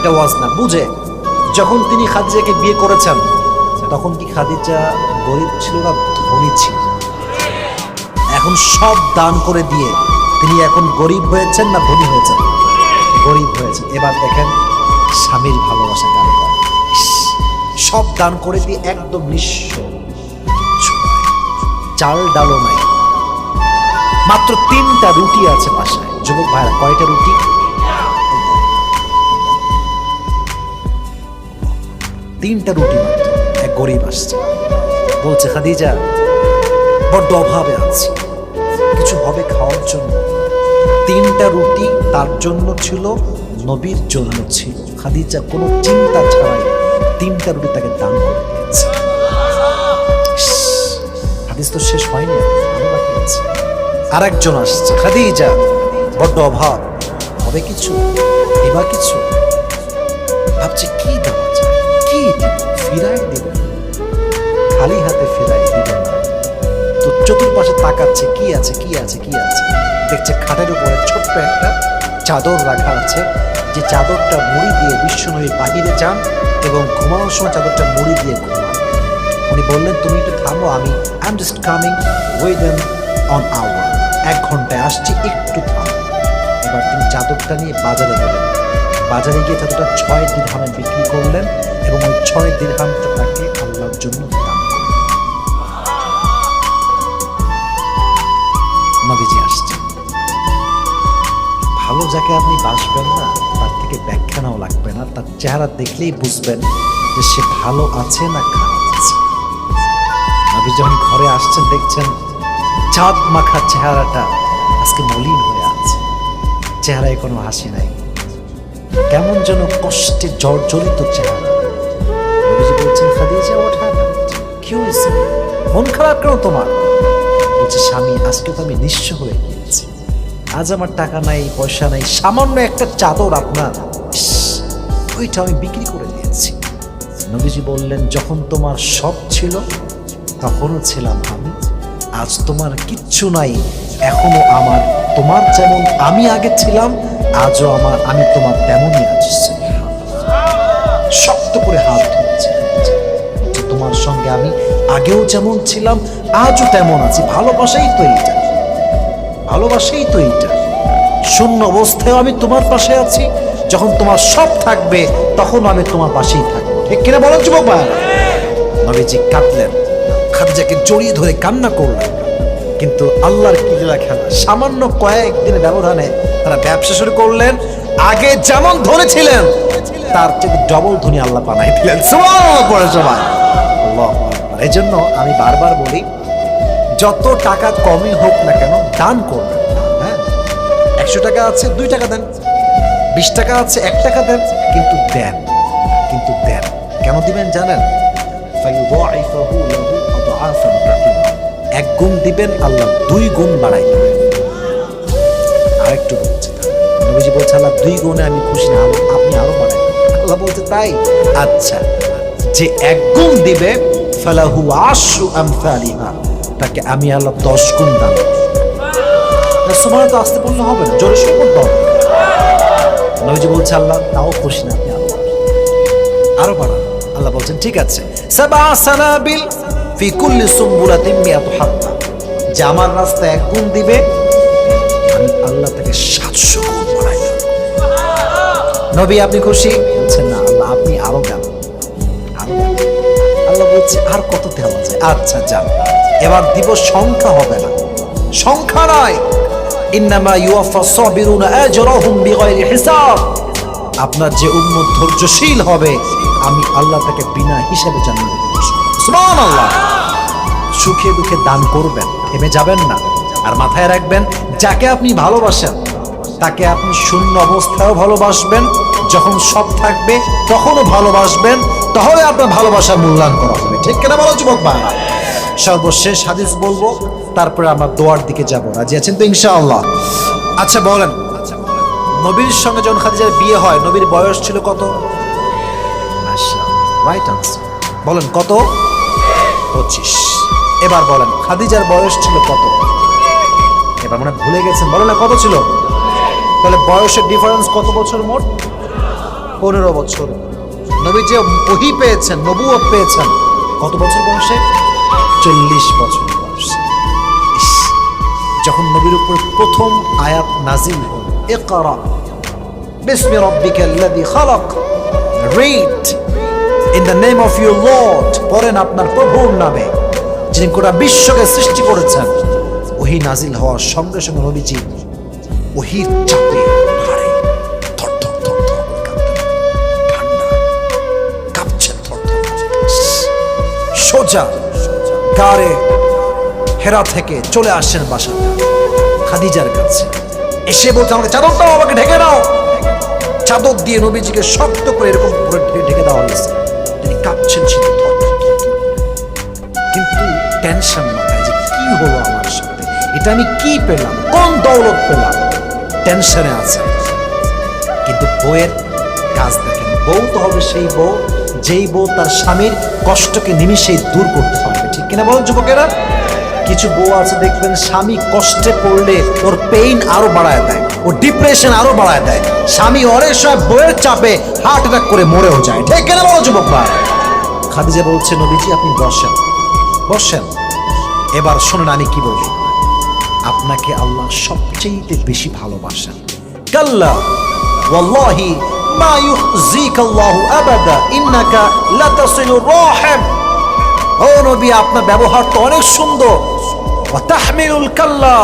এটা ওয়াজ না, বুঝে? যখন তিনি খাদিজাকে বিয়ে করেছেন, তখন কি খাদিজা গরিব ছিল না ধনী ছিল? এখন সব দান করে দিয়ে তিনি এখন গরিব হয়েছেন না ধনী হয়েছেন? গরিব হয়েছেন। এবার দেখেন স্বামীর ভালোবাসা কার সব দান করে দিয়ে একদম নিঃস্ব। চাল ডালও নাই। মাত্র তিনটা রুটি আছে বাসায়। যুবক ভাইরা, কয়টা রুটি? তিনটা রুটি এক গরিব আসছে। বলছে, খাদিজা, বড্ড অভাবে আছি। কিছু হবে খাওয়ার জন্য? তিনটা রুটি তার জন্য ছিল, নবীর জন্য ছিল। খাদিজা কোনো চিন্তা ছাড়াই তিনটা রুটি তাকে দান করে দিয়েছে। হাদিস তো শেষ হয়নি, আরও একজন আসছে, খাদিজা, বড্ড অভাব। হবে কিছু? এবার কিছু? ভাবছে, কি দেওয়া যায় ফিরাই দেব খালি হাতে ফিরাই দিব না। তো চতুর্পাশে তাকাচ্ছে, কি আছে কি আছে কি আছে? দেখছে খাটের উপরে ছোট্ট একটা চাদর রাখা আছে। যে চাদরটা মুড়ি দিয়ে বিশ্বনবী বাহিরে যান এবং ঘুমানোর সময় চাদরটা মুড়ি দিয়ে ঘুমান। উনি বললেন, তুমি একটু থামো, আমি I am just coming with on hour এক ঘন্টায় আসছি, একটু থামো। এবার তিনি চাদরটা নিয়ে বাজারে গেলেন। বাজারে গিয়ে চাদরটা ছয় দিরহামে বিক্রি করলেন এবং ওই ছয় দিরহামটা তাকে আল্লাহর জন্য ভালো যাকে আপনি বাসবেন না, তার থেকে ব্যাখ্যা নাও লাগবে না, তার চেহারা দেখলেই বুঝবেন যে সে ভালো আছে না খারাপ আছে। নবী যখন ঘরে আসছেন, দেখছেন চাঁদ মাখা চেহারাটা আজকে মলিন হয়ে আছে। চেহারায় কোনো হাসি নাই। কেমন যেন কষ্টে জর্জরিত চেহারা। বলছেন কি হয়েছে? মন খারাপ কেন তোমার? বলছে, স্বামী, আজকে তো আমি নিঃস্ব হয়ে গিয়েছি। আজ আমার টাকা নাই, পয়সা নাই, সামান্য একটা চাদর আপনার। ওইটা আমি বিক্রি করে দিয়েছি। নবীজি বললেন, যখন তোমার সব ছিল, তখনও ছিলাম আমি। আজ তোমার কিচ্ছু নাই এখনও আমার, তোমার যেমন আমি আগে ছিলাম, আজও আমার, আমি তোমার তেমনই আছি। শক্ত করে হাত ধরেছে। তোমার সঙ্গে আমি আগেও যেমন ছিলাম, আজও তেমন আছি। ভালোবাসাই তো এইটা। ভালোবাসাই তো এইটা। শূন্য অবস্থায় আমি তোমার পাশে আছি। যখন তোমার সব থাকবে, তখন আমি তোমার পাশেই থাকব। ঠিক কিনা বলো, যুবক ভাইয়েরা? নবীজি কাঁদলেন, খাদিজাকে জড়িয়ে ধরে কান্না করলেন কিন্তু আল্লাহর কি খেলা। সামান্য কয়েকদিন ব্যবধানে তারা ব্যবসা শুরু করলেন, আগে যেমন ধরেছিলেন, তার থেকে ডবল ধনী আল্লাহ বানাই দিলেন সবাই। এই জন্য আমি বারবার বলি, যত টাকা কমই হোক না কেন দান করবেন হ্যাঁ? একশো টাকা আছে, দুই টাকা দেন। বিশ টাকা আছে, এক টাকা দেন, কিন্তু দেন কিন্তু দেন। কেন দিবেন জানেন? লাহু এক গুণ দিবেন, আল্লাহ দুই গুণ বাড়াই আরেকটু বলছে, নবীজি বলছে, আল্লাহ দুই গুণে আমি খুশি না আপনি আরও বাড়াই আল্লাহ বলছে, তাই? আচ্ছা যে এক গুণ দিবে, ফালাহু আশু তাকে আমি আল্লাহ দশ গুণ দান সময় তো আসতে বললে হবে না, জোরে করতে নবীজি বলছে, আল্লাহ তাও খুশি না, আপনি। আরও বাড়ান। আল্লাহ বলছেন, ঠিক আছে। সাবা সানাবিল ফি কুল্লি সুম্বুলাতিন মিয়াতু হাব্বা যে আমার রাস্তায় এক গুণ দিবে, আমি আল্লাহ তাকে সাতশো গুণ বাড়াই নবী, আপনি খুশি? বলছেন, না, আল্লাহ, আপনি আরও গান আল্লাহ বলছে, আর কত দেওয়া যায়? আচ্ছা যান। এবার দিব, সংখ্যা হবে না। সংখ্যা নয় ইন্নামা ইউয়াফা সাবিরুনা আজরাহুম বিগাইরি হিসাব। আপনার যে উম্মত ধৈর্যশীল হবে, আমি আল্লাহ তাকে বিনা হিসাবে জানিয়ে দেব সুখে দুঃখে দান করবেন, থেমে যাবেন না। আর মাথায় রাখবেন, যাকে আপনি ভালোবাসেন, তাকে আপনি শূন্য অবস্থায়ও ভালোবাসবেন। যখন সব থাকবে, তখনও ভালোবাসবেন। তাহলে আপনার ভালোবাসার মূল্যায়ন করা হবে। ঠিক কেনা বলো, যুবক ভাই? সর্বশেষ হাদিস বলব, তারপরে আমরা দোয়ার দিকে যাব। রাজি আছেন তো ইনশাআল্লাহ? আচ্ছা বলেন। নবীর সঙ্গে যখন খাদিজার বিয়ে হয়, নবীর বয়স ছিল কত? রাইট আনসার বলেন, কত? পঁচিশ। এবার বলেন, খাদিজার বয়স ছিল কত? এবার মনে ভুলে গেছেন, বলেন না কত ছিল? তাহলে বয়সের ডিফারেন্স কত বছর মোট? পনেরো বছর। নবী যে ওহি পেয়েছেন নবুয় পেয়েছেন, কত বছর বয়সে? চল্লিশ বছর বয়সে। যখন নবীর উপর প্রথম আয়াত নাজিল হল, ইকরা, বিসমি রাব্বিকাল্লাযী খালাক read in the name of your lord পড়েন আপনার প্রভুর নামে, যিনি গোটা বিশ্বকে সৃষ্টি করেছেন। ওহি নাজিল হওয়ার সঙ্গে সঙ্গে নবীজি ওহির চাপে সোজা হেরা থেকে চলে আসছেন বাসাতে খাদিজার কাছে এসে বলছে, আমাকে চাদর দাও আমাকে ঢেকে দাও। চাদর দিয়ে নবীজিকে শক্ত করে এরকম করে ঢেকে- দেওয়া হয়েছে। কাঁপছেন শীতে। কিন্তু টেনশন মাথায় যে কি হলো আমার সাথে? এটা আমি কি পেলাম? কোন দৌলত পেলাম? টেনশনে আছে। কিন্তু বউয়ের কাজ দেখেন, বউ তো হবে সেই বউ, যেই বউ তার স্বামীর কষ্টকে নিমিশেই দূর করতে পারবে। ঠিক কিনা বলেন যুবকেরা? কিছু বউ আছে দেখবেন, স্বামী কষ্টে পড়লে ওর পেইন আরও বাড়ায় দেয় ও ডিপ্রেশন আরও বাড়ায় দেয়। স্বামী অনেক সময় বউয়ের চাপে হার্ট অ্যাটাক করে মরেও যায়। ঠিক কিনা বলো যুবক ভাই খাদিজা বলছে, নবীজি, আপনি বসেন। বসেন। এবার শোনেন আমি কি বলি। আপনাকে আল্লাহ সবচেয়ে বেশি ভালোবাসেন। কাল্লা, ওয়াল্লাহি মা ইউখজিকা আল্লাহু আবাদা, ইন্নাকা লাতাসিলুর রাহিম ও নবী, আপনার ব্যবহার তো অনেক সুন্দর। ওয়া তাহমিলুল কাল্লা,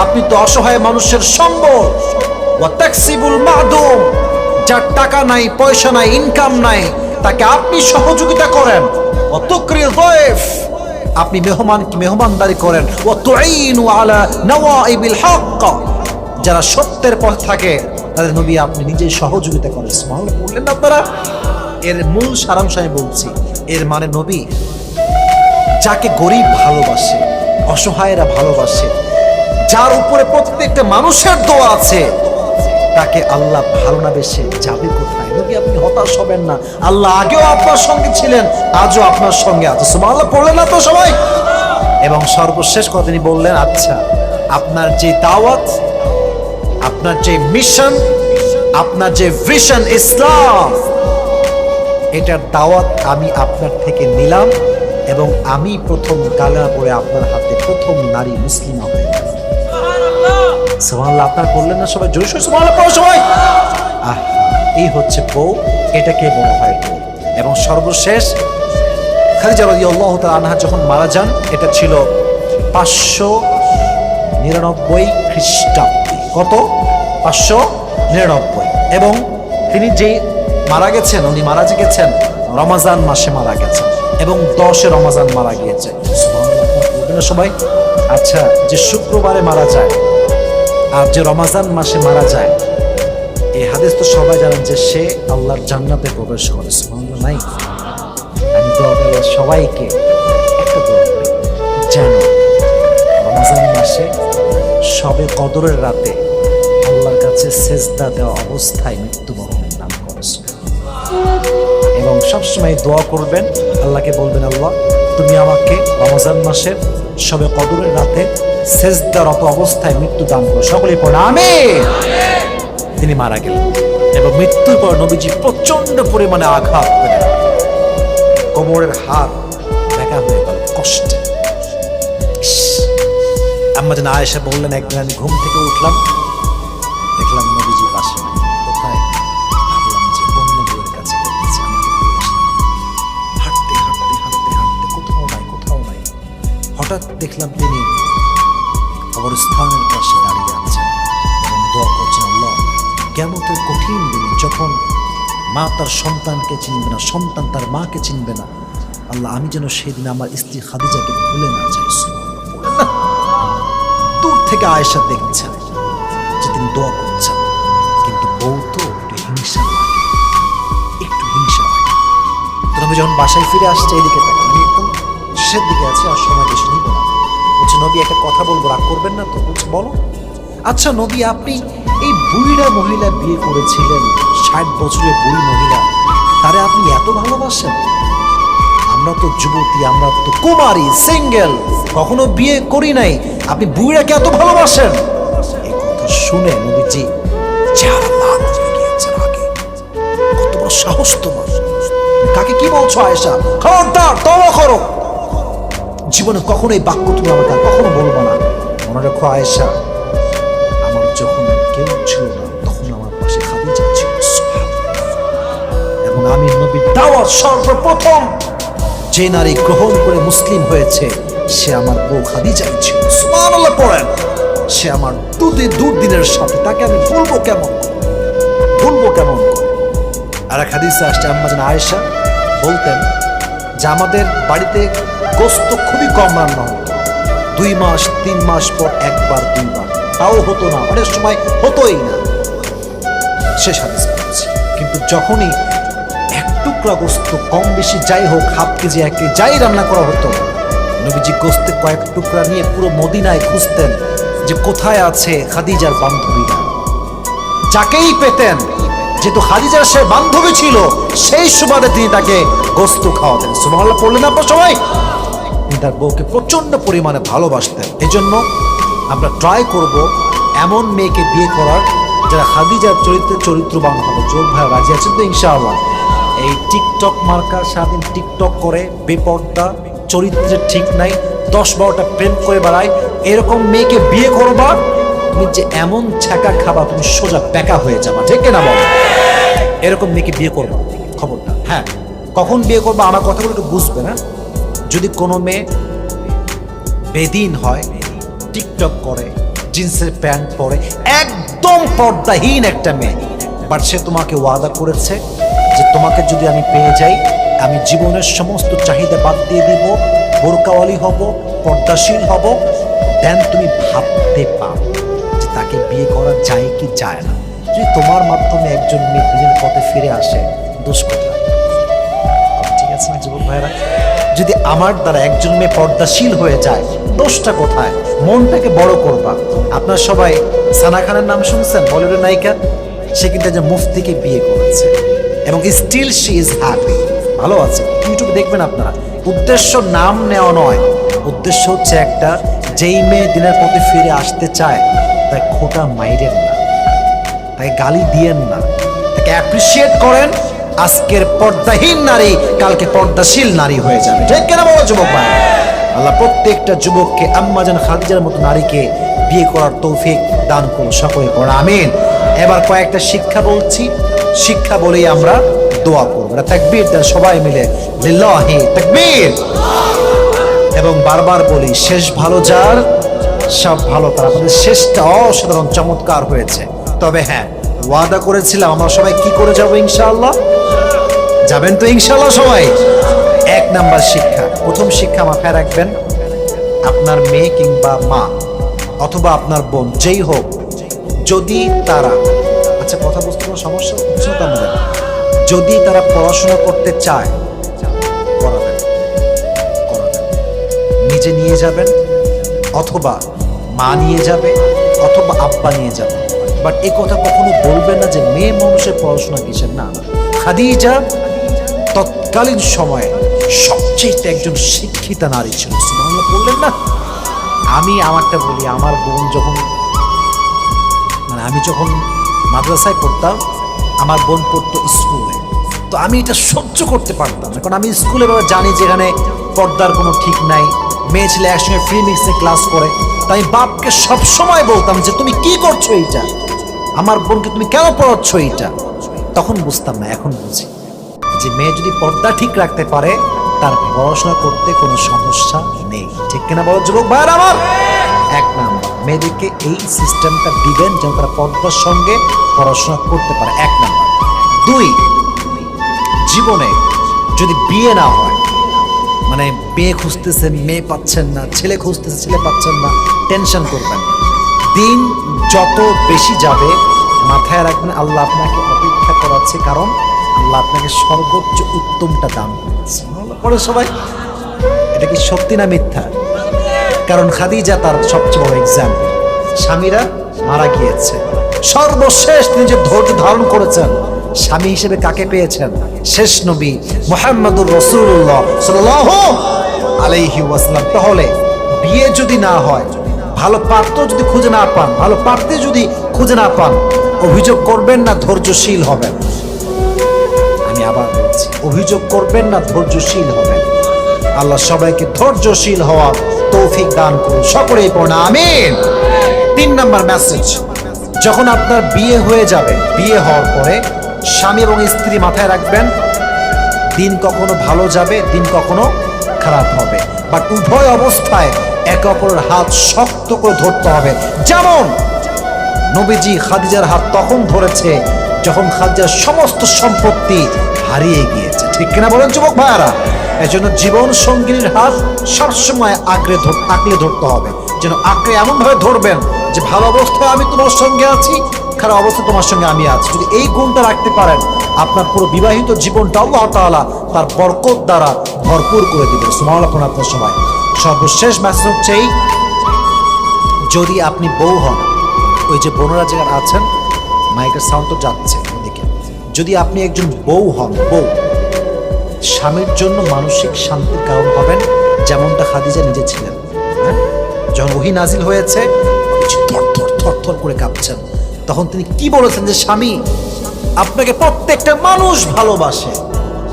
আপনি তো অসহায় মানুষের সম্বল। ওয়া তাকসিবুল মাদুম, যার টাকা নাই, পয়সা নাই, ইনকাম নাই তাকে আপনি সহযোগিতা করেন। আপনি মেহমানকে মেহমানদারি করেন। যারা সত্যের পথ থাকে, তাদের নবী আপনি নিজেই সহযোগিতা করেন। সুবহানাল্লাহ, বললেন না আপনারা? এর মূল সারাংশ আমি বলছি, এর মানে নবী যাকে গরিব ভালোবাসে, অসহায়রা ভালোবাসে, যার উপরে প্রত্যেকটা মানুষের দোয়া আছে তাকে আল্লাহ ভালো না বেসে যাবে কোথায়? নবী আপনি হতাশ হবেন না। আল্লাহ আগেও আপনার সঙ্গে ছিলেন, আজও আপনার সঙ্গে আছে। সুবহানাল্লাহ, পড়লেন না তো সবাই? এবং সর্বশেষ কথা তিনি বললেন আচ্ছা আপনার যে দাওয়াত, আপনার যে মিশন আপনার যে ভিশন ইসলাম, এটার দাওয়াত আমি আপনার থেকে নিলাম এবং আমি প্রথম গালা পরে আপনার হাতে প্রথম নারী মুসলিমা হয়ে সুবহানাল্লাহ, আপনার বললেন না সবাই? জোরে সোরে সুবহানাল্লাহ সবাই। আহ, এই হচ্ছে বউ এটাকে বলা হয়? বউ এবং সর্বশেষ, খাদিজা রাদিয়াল্লাহু তাআলা আনহা যখন মারা যান, এটা ছিল পাঁচশো নিরানব্বই খ্রিস্টাব্দে। কত? পাঁচশো নিরানব্বই। এবং তিনি যে মারা গেছেন, উনি মারা গেছেন রমাজান মাসে মারা গেছেন। এবং দশে রমাজান মারা গিয়েছে। সবাই? আচ্ছা যে শুক্রবারে মারা যায় আর যে রমাজান মাসে মারা যায়, এই হাদিস তো সবাই জানেন যে সে আল্লাহর জান্নাতে প্রবেশ করে নাই? আমি দোয়া সবাইকে একটা দোয়া করি, যেন রমজান মাসে সবে কদরের রাতে আল্লাহর কাছে সেজদা দেওয়া অবস্থায় মৃত্যুবরণের নাম করে এবং সবসময় দোয়া করবেন, আল্লাহকে বলবেন, আল্লাহ, তুমি আমাকে রমজান মাসের সবে কদরের রাতে সেজদারত অবস্থায় মৃত্যু দান করো। সকলেই পড়ে আমি তিনি মারা গেলেন এবং মৃত্যুর পর নবীজি প্রচণ্ড পরিমাণে আঘাত পেলেন। কোমরের হাত দেখা হয়ে গেল, কষ্টে। আম্মা যেন আয়েশা বললেন, একদিন আমি ঘুম থেকে উঠলাম, দেখলাম নবীজি হঠাৎ দেখলাম তিনি কবরস্থানের পাশে দাঁড়িয়ে আছেন এবং দোয়া করছেন, আল্লাহ কেমতের কঠিন দিন যখন মা তার সন্তানকে চিনবে না, সন্তান তার মাকে চিনবে না, আল্লাহ, আমি যেন সেদিন আমার স্ত্রী খাদিজাকে ভুলে না যাই? দূর থেকে আয়েশা দেখছেন যে তিনি দোয়া করছেন, কিন্তু বউ তো একটু হিংসা একটু হিংসা লাগে। যখন বাসায় ফিরে আসছে, এদিকে একদম শেষের দিকে আছি, আর সময় বেশি নিব না। বলছে, নবী, একটা কথা বলব, রাগ করবেন না তো? বলছে, বলো। আচ্ছা নবী, আপনি এই বুড়িরা মহিলা বিয়ে করেছিলেন, ষাট বছরের বুড়ি মহিলা, তারে আপনি এত ভালোবাসেন? আমরা তো যুবতী, আমরা তো কুমারী, সিঙ্গেল, কখনো বিয়ে করি নাই। আপনি বুড়িরাকে এত ভালোবাসেন? শুনে নবীজি সাহস তোমার। কাকে কি বলছো, আয়েশা? খবরদার তবা করো। জীবনে কখনো এই বাক্য তুমি আমাকে আর কখনো বলব না। মনে রাখো, আয়েশা, আমার যখন কেউ ছিল না, তখন আমার পাশে খাদিজা ছিল। এবং আমি নবীর দাওয়াত সর্বপ্রথম যে নারী গ্রহণ করে মুসলিম হয়েছে, সে আমার বউ খাদিজাই ছিল। সুবহানাল্লাহ পড়েন, সে আমার দুদিন দুর্দিনের সাথে, তাকে আমি ভুলবো কেমন? ভুলবো কেমন? আর এক হাদিসে আসছে, আম্মা যেন আয়েশা বলতেন যে আমাদের বাড়িতে গোস্ত খুবই কম রান্না হতো। দুই মাস, তিন মাস পর একবার, দুইবার। তাও হতো না, অনেক সময় হতোই না। শেষ হাদিস বলছি কিন্তু যখনই এক টুকরা গোস্ত কম বেশি যাই হোক, হাফ কেজি, এক কেজি যাই রান্না করা হতো, নবীজি গোস্তে কয়েক টুকরা নিয়ে পুরো মদিনায় খুঁজতেন যে কোথায় আছে খাদিজার বান্ধবীরা। যাকেই পেতেন যেহেতু খাদিজার সে বান্ধবী ছিল, সেই সুবাদে তিনি তাকে গোস্ত খাওয়াতেন। সুবহানাল্লাহ, পড়লেন আপনার সবাই? তিনি তার বউকে প্রচণ্ড পরিমাণে ভালোবাসতেন। এজন্য আমরা ট্রাই করব এমন মেয়েকে বিয়ে করার, যারা খাদিজার চরিত্রে চরিত্রবান হবে। যোগ ভাই রাজি আছেন তো? ইনশাআল্লাহ। এই টিকটক মার্কা সারাদিন টিকটক করে, বেপর্দা চরিত্রের ঠিক নাই, দশ বারোটা প্রেম করে বেড়ায়, এরকম মেয়েকে বিয়ে করবা তুমি যে এমন ছ্যাঁকা খাবা তুমি সোজা বেকা হয়ে যাবা ঠিক না বল? এরকম মেয়েকে বিয়ে করবা খবরটা হ্যাঁ কখন বিয়ে করবা? আমার কথাগুলো একটু বুঝবে, না? যদি কোনো মেয়ে বেদিন হয়, টিকটক করে, জিন্সের প্যান্ট পরে, একদম পর্দাহীন একটা মেয়ে, বাট সে তোমাকে ওয়াদা করেছে যে তোমাকে যদি আমি পেয়ে যাই, আমি জীবনের সমস্ত চাহিদা বাদ দিয়ে দিব, বোরকাওয়ালি হব, পর্দাশীল হব দেন তুমি ভাবতে পারো। তাকে বিয়ে করা যায় কি যায় না? যদি তোমার মাধ্যমে একজন মেয়ে দিনের পথে ফিরে আসে, দোষ কোথায়? ঠিক আছে না, যুবক ভাইরা যদি আমার দ্বারা একজন মেয়ে পর্দাশীল হয়ে যায়, দোষটা কোথায়? মনটাকে বড় করবা। আপনার সবাই সানা খানের নাম শুনছেন? বলিউডের নায়িকা? সে কিন্তু যে মুফতিকে বিয়ে করেছে। এবং স্টিল শি ইজ হ্যাপি ভালো আছে। ইউটিউবে দেখবেন আপনারা। উদ্দেশ্য নাম নেওয়া নয়। উদ্দেশ্য হচ্ছে একটা, যেই মেয়ে দিনের পথে ফিরে আসতে চায় তাই খোটা মাইরেন না। তাকে গালি দিয়েন না। তাকে অ্যাপ্রিসিয়েট করেন, আজকের পর্দাহীন নারী, কালকে পর্দাশীল নারী হয়ে যাবে। ঠিক কেনা বলো, যুবক ভাই? আল্লাহ প্রত্যেকটা যুবককে আম্মাজান খাদিজার মতো নারীকে বিয়ে করার তৌফিক দান করুন, সকলে করুন আমিন। এবার কয়েকটা শিক্ষা বলছি। শিক্ষা বলেই আমরা দোয়া করব। এটা তাকবীর, দেন সবাই মিলে লিল্লাহি তাকবীর। এবং বারবার বলি, শেষ ভালো যার সব ভালো, তার আমাদের শেষটা অসাধারণ, চমৎকার হয়েছে। তবে হ্যাঁ ওয়াদা করেছিলাম, আমরা সবাই কি করে যাব ইনশাআল্লাহ? যাবেন তো ইনশাআল্লাহ সবাই। এক নাম্বার শিক্ষা, প্রথম শিক্ষা মাথায় রাখবেন, আপনার মেয়ে কিংবা মা, অথবা আপনার বোন, যেই হোক, যদি তারা আচ্ছা কথা বুঝতে কোনো সমস্যা হচ্ছে না আমাদের যদি তারা পড়াশোনা করতে চায় করাবেন করাবেন নিজে নিয়ে যাবেন অথবা মা নিয়ে যাবে অথবা আব্বা নিয়ে যাবে। বাট এ কথা কখনো বলবেন না যে মেয়ে মানুষের পড়াশোনা কিসের? না। খাদিজা তৎকালীন সময়ে সবচেয়ে একজন শিক্ষিতা নারী ছিল। সুবহানাল্লাহ, বললেন না? আমি আমারটা বলি, আমার বোন যখন মানে আমি যখন মাদ্রাসায় পড়তাম, আমার বোন পড়তো স্কুলে। তো আমি এটা সহ্য করতে পারতাম না, কারণ আমি স্কুলে জানি যেখানে পর্দার কোনো ঠিক নাই। মেয়ে ছেলে একসঙ্গে ফ্রি মিক্সে ক্লাস করে। তাই বাপকে সবসময় বলতাম যে, তুমি কি করছ এইটা? আমার বোনকে তুমি কেন পড়াচ্ছ এইটা? তখন বুঝতাম না, এখন বুঝি। যে মেয়ে যদি পর্দা ঠিক রাখতে পারে, তার পড়াশোনা করতে কোনো সমস্যা নেই। ঠিক কিনা বলো, যুবক ভাইয়ের আমার? এক নাম্বার, মেয়েদেরকে এই সিস্টেমটা দিবেন যেন তারা পর্দার সঙ্গে পড়াশোনা করতে পারে। এক নাম্বার। দুই, জীবনে যদি বিয়ে না হয় মানে মেয়ে খুঁজতেছে, মেয়ে পাচ্ছেন না, ছেলে খুঁজতেছে, ছেলে পাচ্ছেন না টেনশন করবেন দিন যত বেশি যাবে, মাথায় রাখবেন আল্লাহ আপনাকে অপেক্ষা করাচ্ছে, কারণ আল্লাহ আপনাকে সর্বোচ্চ উত্তমটা দান পরে সবাই। এটা কি সত্যি না মিথ্যা? কারণ খাদিজা তার সবচেয়ে বড় এক্সাম্পল স্বামীরা মারা গিয়েছে। সর্বশেষ তিনি যে ধৈর্য ধারণ করেছেন স্বামী হিসেবে কাকে পেয়েছেন? শেষ নবী মোহাম্মদুর রসুল্লাহ সাল্লাহ আলাইহি ওয়াসাল্লাম। তাহলে বিয়ে যদি না হয়, ভালো পাত্র যদি খুঁজে না পান, ভালো পাত্রে যদি খুঁজে না পান, অভিযোগ করবেন না ধৈর্যশীল হবেন? আমি আবার বলছি, অভিযোগ করবেন না ধৈর্যশীল হবেন। আল্লাহ সবাইকে ধৈর্যশীল হওয়া তৌফিক দান করুন। সকলেই পড়না, আমিন। তিন নম্বর মেসেজ যখন আপনার বিয়ে হয়ে যাবে, বিয়ে হওয়ার পরে স্বামী এবং স্ত্রী মাথায় রাখবেন, দিন কখনো ভালো যাবে, দিন কখনো খারাপ হবে। বাট উভয় অবস্থায় একে অপরের হাত শক্ত করে ধরতে হবে। যেমন নবীজি খাদিজার হাত তখন ধরেছে যখন খাদিজার সমস্ত সম্পত্তি হারিয়ে গিয়েছে। ঠিক কিনা বলেন যুবক ভাইয়ারা? এজন্য জীবন সঙ্গিনীর হাত সবসময় আঁকড়ে আঁকড়ে ধরতে হবে। যেন আঁকড়ে এমনভাবে ধরবেন যে, ভালো অবস্থায় আমি তোমার সঙ্গে আছি খারাপ অবস্থায় তোমার সঙ্গে আমি আছি। যদি এই গুণটা রাখতে পারেন, আপনার পুরো বিবাহিত জীবনটা আল্লাহ তাআলা তার বরকত দ্বারা ভরপুর করে দিবেন। সুমাল আপনার সময়। সর্বশেষ মেসেজ হচ্ছে এই, যদি আপনি বউ হন, ওই যে বোনেরা যেখানে আছেন, মাইকের সাউন্ড তো যাচ্ছে এদিকে। যদি আপনি একজন বউ হন, বউ, স্বামীর জন্য মানসিক শান্তির কারণ হবেন, যেমনটা খাদিজা নিজে ছিলেন। হ্যাঁ? যখন ওহি নাজিল হয়েছে থর থর করে কাঁপছেন। তখন তিনি কি বলেছেন যে, স্বামী, আপনাকে প্রত্যেকটা মানুষ ভালোবাসে।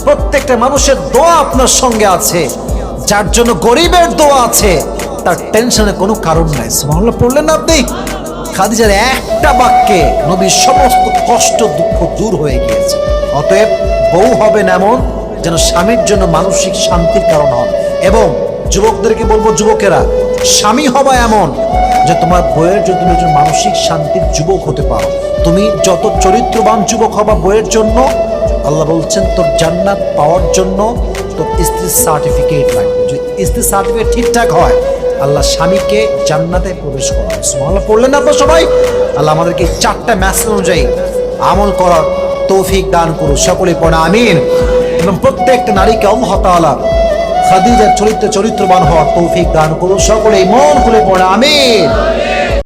প্রত্যেকটা মানুষের দোয়া আপনার সঙ্গে আছে। যার জন্য গরিবের দোয়া আছে, তার টেনশনের কোনো কারণ নাই। সুবহানাল্লাহ, পড়লেন না আপনি? খাদিজার একটা বাক্যে নবীর সমস্ত কষ্ট, দুঃখ দূর হয়ে গিয়েছে। অতএব বউ হবেন এমন যেন স্বামীর জন্য মানসিক শান্তির কারণ হন। এবং যুবকদেরকে বলব, যুবকেরা, স্বামী হবা এমন যে তোমার বইয়ের জন্য তুমি একজন মানসিক শান্তির যুবক হতে পারো। তুমি যত চরিত্রবান যুবক হবা বইয়ের জন্য, আল্লাহ বলছেন, তোর জান্নাত পাওয়ার জন্য তোর স্ত্রীর সার্টিফিকেট লাগবে। যদি স্ত্রীর সার্টিফিকেট ঠিকঠাক হয়, আল্লাহ স্বামীকে জান্নাতে প্রবেশ করাবে। সুবহানাল্লাহ, পড়লেন তো সবাই? আল্লাহ আমাদেরকে চারটা ম্যাসেজ অনুযায়ী আমল করার তৌফিক দান করুন সকলে পড়া, আমিন। এবং প্রত্যেকটা নারীকে আল্লাহ তাআলা খাদিজার চরিত্র চরিত্রবান হওয়ার তৌফিক দান করুন। সকলে মন খুলে পড়া আমিন।